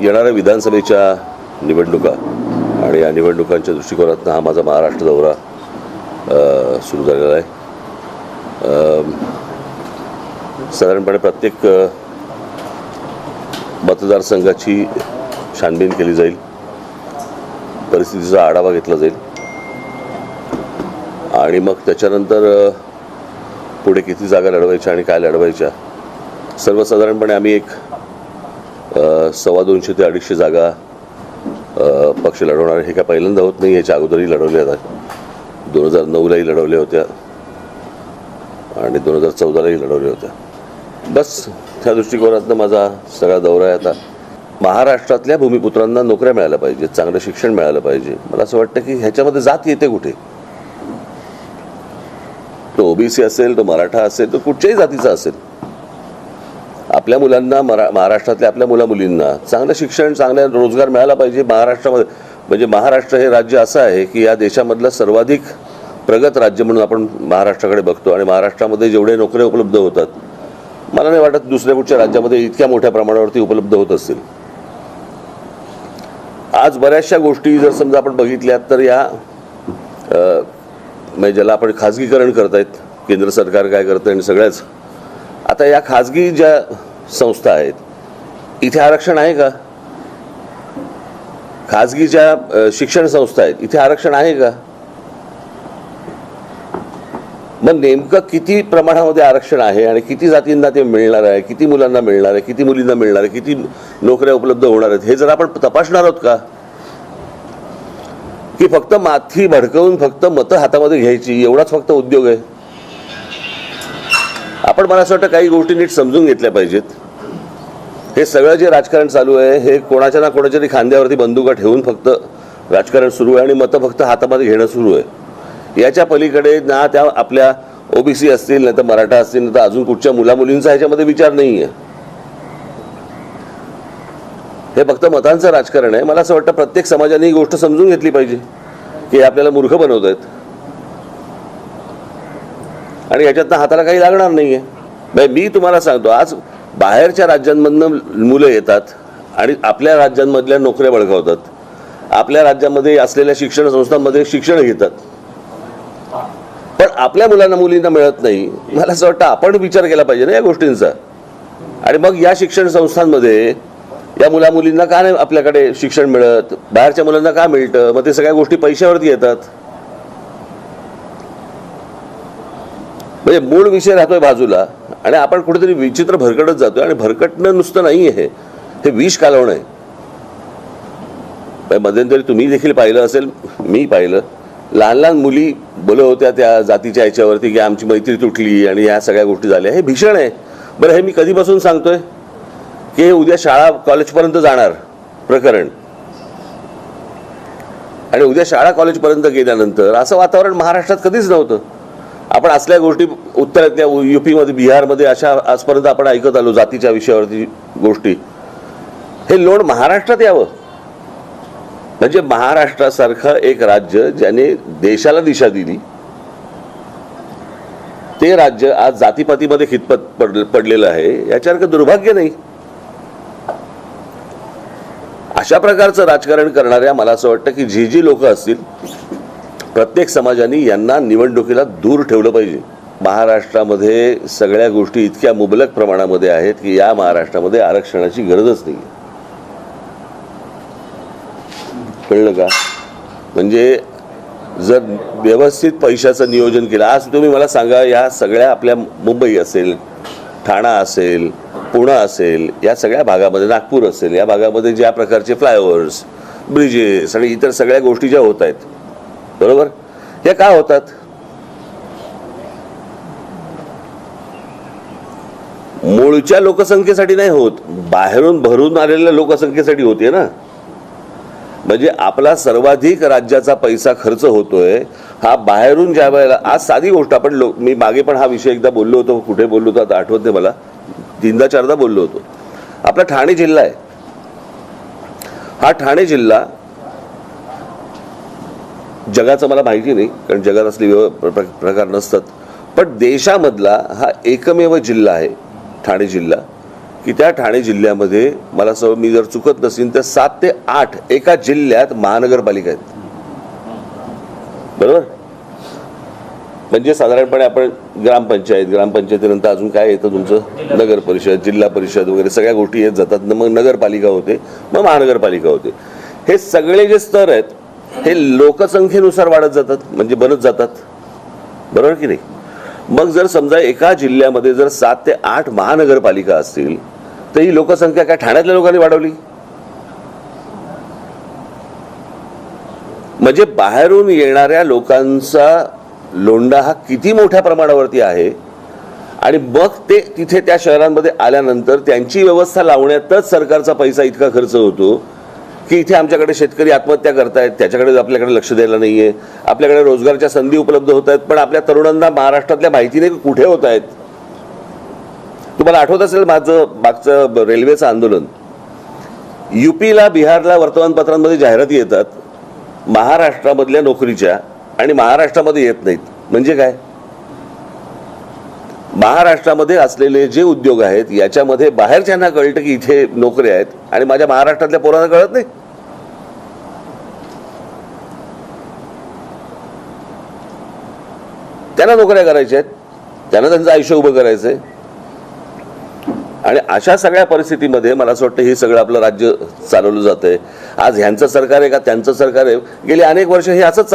येणाऱ्या विधानसभेच्या निवडणुका आणि या निवडणुकांच्या दृष्टिकोनातून हा माझा महाराष्ट्र दौरा सुरू झालेला आहे. साधारणपणे प्रत्येक मतदारसंघाची छानबीन केली जाईल. परिस्थितीचा आढावा घेतला जाईल. आणि मग त्याच्यानंतर पुढे किती जागा लढवायच्या आणि काय लढवायच्या सर्वसाधारणपणे आम्ही एक सव्वा दोनशे ते अडीचशे जागा पक्ष लढवणार हे काय पहिल्यांदा होत नाही याच्या अगोदरही लढवल्या जातात दोन हजार नऊलाही लढवल्या होत्या. आणि दोन हजार चौदालाही लढवल्या होत्या. बस त्या दृष्टिकोनातनं माझा सगळा दौरा आहे आता. महाराष्ट्रातल्या भूमिपुत्रांना नोकऱ्या मिळाल्या पाहिजेत चांगलं शिक्षण मिळालं पाहिजे. मला असं वाटतं की ह्याच्यामध्ये जात येते कुठे? तो ओबीसी असेल तो मराठा असेल तो कुठच्याही जातीचा असेल. आपल्या मुलांना मरा महाराष्ट्रातल्या आपल्या मुला मुलींना चांगलं शिक्षण चांगला रोजगार मिळाला पाहिजे महाराष्ट्रामध्ये. म्हणजे महाराष्ट्र हे राज्य असं आहे की या देशामधलं सर्वाधिक प्रगत राज्य म्हणून आपण महाराष्ट्राकडे बघतो आणि महाराष्ट्रामध्ये जेवढे नोकऱ्या उपलब्ध होतात मला नाही वाटत दुसऱ्या कुठच्या राज्यामध्ये इतक्या मोठ्या प्रमाणावरती उपलब्ध होत असतील. आज बऱ्याचशा गोष्टी जर समजा आपण बघितल्यात तर या म्हणजे ज्याला आपण खाजगीकरण करतायत केंद्र सरकार काय करतं आणि सगळ्याच आता या खाजगी ज्या संस्था आहेत इथे आरक्षण आहे का? खाजगी ज्या शिक्षण संस्था आहेत इथे आरक्षण आहे का? मग नेमकं किती प्रमाणामध्ये आरक्षण आहे आणि किती जातींना ते मिळणार आहे किती मुलांना मिळणार आहे किती मुलींना मिळणार आहे किती नोकऱ्या उपलब्ध होणार आहेत हे जर आपण तपासणार आहोत का? की फक्त माथी भडकवून फक्त मतं हातामध्ये घ्यायची एवढाच फक्त उद्योग आहे? आपण मला असं वाटतं काही गोष्टी नीट समजून घेतल्या पाहिजेत. हे सगळं जे राजकारण चालू आहे हे कोणाच्या ना कोणाच्या तरी खांद्यावरती बंदुका ठेवून फक्त राजकारण सुरू आहे आणि मतं फक्त हातामध्ये घेणं सुरू आहे. याच्या पलीकडे ना त्या आपल्या ओबीसी असतील नाही तर मराठा असतील नाही तर अजून कुठच्या मुलामुलींचा ह्याच्यामध्ये विचार नाही आहे हे फक्त मतांचं राजकारण आहे. मला असं वाटतं प्रत्येक समाजाने ही गोष्ट समजून घेतली पाहिजे की आपल्याला मूर्ख बनवत आहेत आणि याच्यातनं हाताला काही लागणार नाही आहे मी तुम्हाला सांगतो आज बाहेरच्या राज्यांमधनं मुलं येतात आणि आपल्या राज्यांमधल्या नोकऱ्या बळकावतात आपल्या राज्यामध्ये असलेल्या शिक्षण संस्थांमध्ये शिक्षण घेतात. पण आपल्या मुलांना मुलींना मिळत नाही. मला असं वाटतं आपण विचार केला पाहिजे ना या गोष्टींचा. आणि मग या शिक्षण संस्थांमध्ये या मुला मुलींना का नाही आपल्याकडे शिक्षण मिळत? बाहेरच्या मुलांना का मिळतं? मग ते सगळ्या गोष्टी पैशावरती येतात. म्हणजे मूळ विषय राहतोय बाजूला आणि आपण कुठेतरी विचित्र भरकटत जातोय आणि भरकटणं नुसतं नाही आहे हे विष कालवणं आहे. म्हणजे मध्यंतरी तुम्ही देखील पाहिलं असेल मी पाहिलं. लहान लहान मुली बोलत होत्या त्या जातीच्या याच्यावरती की आमची मैत्री तुटली आणि या सगळ्या गोष्टी झाल्या. हे भीषण आहे. बरं हे मी कधीपासून सांगतोय? की हे उद्या शाळा कॉलेजपर्यंत जाणार प्रकरण. आणि उद्या शाळा कॉलेजपर्यंत गेल्यानंतर असं वातावरण महाराष्ट्रात कधीच नव्हतं. आपण असल्या गोष्टी उत्तरातल्या युपीमध्ये बिहारमध्ये अशा आजपर्यंत आपण ऐकत आलो जातीच्या विषयावरती गोष्टी. हे लोण महाराष्ट्रात यावं. म्हणजे महाराष्ट्रासारखं एक राज्य ज्याने देशाला दिशा दिली ते राज्य आज जातीपातीमध्ये खितपत पड पडलेलं आहे याच्यासारखं दुर्भाग्य नाही. अशा प्रकारचं राजकारण करणाऱ्या मला असं वाटतं की जी जी लोक असतील प्रत्येक समाजाने यांना निवडणुकीला दूर ठेवलं पाहिजे. महाराष्ट्रामध्ये सगळ्या गोष्टी इतक्या मुबलक प्रमाणामध्ये आहेत की या महाराष्ट्रामध्ये आरक्षणाची गरजच नाही कळलं का? म्हणजे जर व्यवस्थित पैशाचं नियोजन केलं आज तुम्ही मला सांगा या सगळ्या आपल्या मुंबई असेल ठाणा असेल पुणे असेल या सगळ्या भागामध्ये नागपूर असेल या भागामध्ये ज्या प्रकारचे फ्लायओव्हर्स ब्रिजेस आणि इतर सगळ्या गोष्टी ज्या होत आहेत बरोबर? या का होतात? मूळच्या लोकसंख्येसाठी नाही होत. बाहेरून भरून आलेल्या लोकसंख्येसाठी होते ना. म्हणजे आपला सर्वाधिक राज्याचा पैसा खर्च होतोय हा बाहेरून ज्या वेळेला आज साधी गोष्ट आपण लो मी मागे पण हा विषय एकदा बोललो होतो कुठे बोललो होतो आता आठवत नाही मला. तीनदा चारदा बोललो होतो. आपला ठाणे जिल्हा आहे. हा ठाणे जिल्हा जगाचं मला माहिती नाही कारण जगात असले व्यव- प्र- प्रकार नसतात. पण देशामधला हा एकमेव जिल्हा आहे ठाणे जिल्हा. की त्या ठाणे जिल्ह्यामध्ये मला असं मी जर चुकत नसेल तर सात ते आठ एका जिल्ह्यात महानगरपालिका आहेत. बरोबर? म्हणजे साधारणपणे आपण ग्रामपंचायत ग्रामपंचायतीनंतर अजून काय येतं तुमचं? नगर परिषद जिल्हा परिषद वगैरे सगळ्या गोष्टी येत जातात. न मग नगरपालिका होते मग महानगरपालिका होते. हे सगळे जे स्तर आहेत हे लोकसंख्येनुसार वाढत जातात म्हणजे बनत जातात. बरोबर की नाही? मग जर समजा एका जिल्ह्यामध्ये जर सात ते आठ महानगरपालिका असतील तर ही लोकसंख्या काय ठाण्यातल्या लोकांनी वाढवली? म्हणजे बाहेरून येणाऱ्या लोकांचा लोंढा हा किती मोठ्या प्रमाणावरती आहे? आणि मग ते तिथे त्या शहरांमध्ये आल्यानंतर त्यांची व्यवस्था लावण्यातच सरकारचा पैसा इतका खर्च होतो की इथे आमच्याकडे शेतकरी आत्महत्या करतायत त्याच्याकडे आपल्याकडे लक्ष द्यायला नाही आहे आपल्याकडे रोजगारच्या संधी उपलब्ध होत आहेत पण आपल्या तरुणांना महाराष्ट्रातल्या माहिती नाही कुठे होत आहेत. तुम्हाला आठवत असेल माझं मागचं रेल्वेचं आंदोलन? युपीला बिहारला वर्तमानपत्रांमध्ये जाहिराती येतात महाराष्ट्रामधल्या नोकरीच्या आणि महाराष्ट्रामध्ये येत नाहीत. म्हणजे काय? महाराष्ट्रामध्ये असलेले जे उद्योग आहेत याच्यामध्ये बाहेरच्यांना कळतं की इथे नोकऱ्या आहेत आणि माझ्या महाराष्ट्रातल्या पोरांना कळत नाही. त्यांना नोकऱ्या करायच्या आहेत. त्यांना त्यांचं आयुष्य उभं करायचंय. आणि अशा सगळ्या परिस्थितीमध्ये मला असं वाटतं हे सगळं आपलं राज्य चालवलं जातंय. आज ह्यांचं सरकार आहे का त्यांचं सरकार आहे? गेली अनेक वर्ष हे असंच